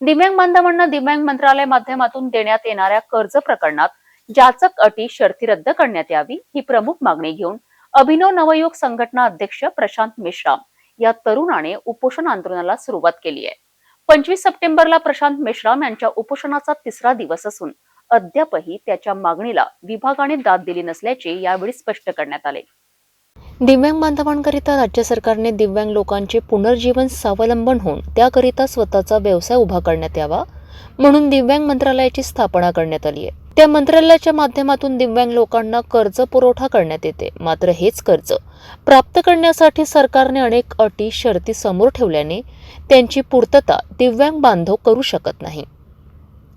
दिव्यांग बांधवांना दिव्यांग मंत्रालय माध्यमातून देण्यात येणाऱ्या कर्ज प्रकरणात जाचक अटी शर्ती रद्द करण्यात यावी ही प्रमुख मागणी घेऊन अभिनव नवयुग संघटना अध्यक्ष प्रशांत मेश्राम या तरुणाने उपोषण आंदोलनाला सुरुवात केली आहे. पंचवीस सप्टेंबरला प्रशांत मेश्राम यांच्या उपोषणाचा तिसरा दिवस असून अद्यापही त्याच्या मागणीला विभागाने दाद दिली नसल्याचे यावेळी स्पष्ट करण्यात आले. दिव्यांग बांधवांकरिता राज्य सरकारने दिव्यांग लोकांचे पुनर्जीवन स्वावलंबन होऊन त्याकरिता स्वतःचा व्यवसाय उभा करण्यात यावा म्हणून दिव्यांग मंत्रालयाची स्थापना करण्यात आली आहे. त्या मंत्रालयाच्या माध्यमातून दिव्यांग लोकांना कर्ज पुरवठा करण्यात येते. मात्र हेच कर्ज प्राप्त करण्यासाठी सरकारने अनेक अटी शर्ती समोर ठेवल्याने त्यांची पूर्तता दिव्यांग बांधव करू शकत नाही.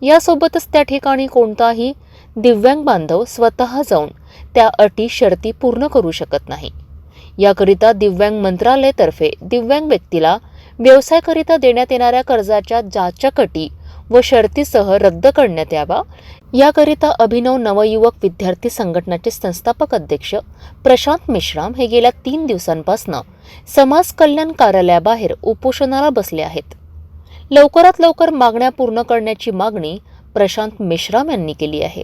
यासोबतच त्या ठिकाणी कोणताही दिव्यांग बांधव स्वतः जाऊन त्या अटी शर्ती पूर्ण करू शकत नाही. याकरिता दिव्यांग मंत्रालयातर्फे दिव्यांग व्यक्तीला व्यवसायाकरिता देण्यात येणाऱ्या कर्जाच्या जाचक अटी व शर्तीसह रद्द करण्यात यावा. याकरिता अभिनव नवयुवक विद्यार्थी संघटनाचे संस्थापक अध्यक्ष प्रशांत मेश्राम हे गेल्या तीन दिवसांपासून समाज कल्याण कार्यालयाबाहेर उपोषणाला बसले आहेत. लवकरात लवकर मागण्या पूर्ण करण्याची मागणी प्रशांत मेश्राम यांनी केली आहे.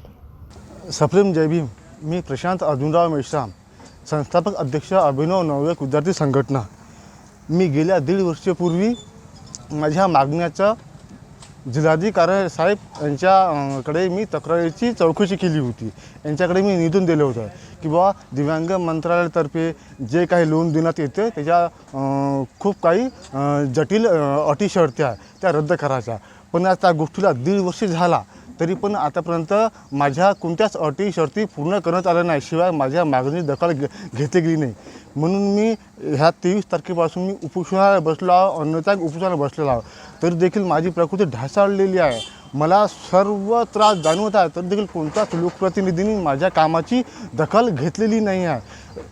सप्रेम जय भीम. मी प्रशांत अर्जुनराव मेश्राम. संस्थापक अध्यक्ष अभिनव नवयक विद्यार्थी संघटना. मी गेल्या दीड वर्षापूर्वी माझ्या मागण्याचं जिल्हाधिकारी साहेब यांच्याकडे मी तक्रारीची चौकशी केली होती. यांच्याकडे मी निधून दिलं होतं की बाबा दिव्यांग मंत्रालयातर्फे जे काही लोन देण्यात येते त्याच्या खूप काही जटिल अटी शर्त्या त्या रद्द करायच्या. पण आज त्या गोष्टीला दीड वर्ष झाला. तरी पण आतापर्यंत माझ्या कोणत्याच अटी शर्ती पूर्ण करण्यात आल्या नाही. शिवाय माझ्या मागणी दखल घे घेतली गेली नाही. म्हणून मी ह्या तेवीस तारखेपासून मी उपोषणाला बसलो आहो अन्यथा उपोषणाला बसलेलो आहो. तरी देखील माझी प्रकृती ढासाळलेली आहे. मला सर्व त्रास जाणवत आहे. तरी देखील कोणत्याच लोकप्रतिनिधींनी माझ्या कामाची दखल घेतलेली नाही आहे.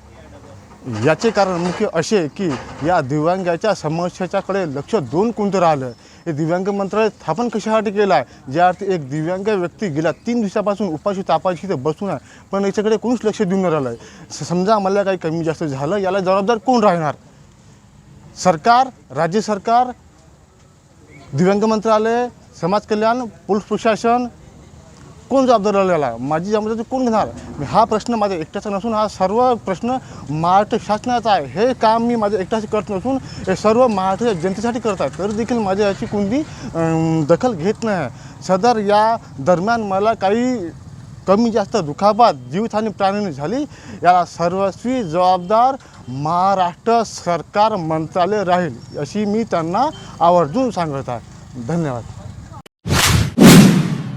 याचे कारण मुख्य असे की या दिव्यांगाच्या समस्याच्याकडे लक्ष दोन कोणतं राहिलं हे दिव्यांग मंत्रालय स्थापन कशासाठी केलं आहे ज्या अर्थी एक दिव्यांग व्यक्ती गेल्या तीन दिवसापासून उपाशी तापाशी ते बसून आहे पण याच्याकडे कोणीच लक्ष देऊन राहिलं आहे समजा मला काही कमी जास्त झालं याला जबाबदार कोण राहणार? सरकार राज्य सरकार दिव्यांग मंत्रालय समाज कल्याण पोलीस प्रशासन कोण जबाबदार राहिलेला आहे? माझी जबाबदारी कोण घेणार? हा प्रश्न माझ्या एकट्याचा नसून हा सर्व प्रश्न महाराष्ट्र शासनाचा आहे. हे काम मी माझ्या एकट्याशी करत नसून हे सर्व महाराष्ट्र जनतेसाठी करत आहे. तर देखील माझ्या अशी कोणती दखल घेत नाही सदर या दरम्यान मला काही कमी जास्त दुखापत जीवितहानी प्राणी झाली. याला सर्वस्वी जबाबदार महाराष्ट्र सरकार मंत्रालय राहील अशी मी त्यांना आवर्जून सांगत आहे. धन्यवाद.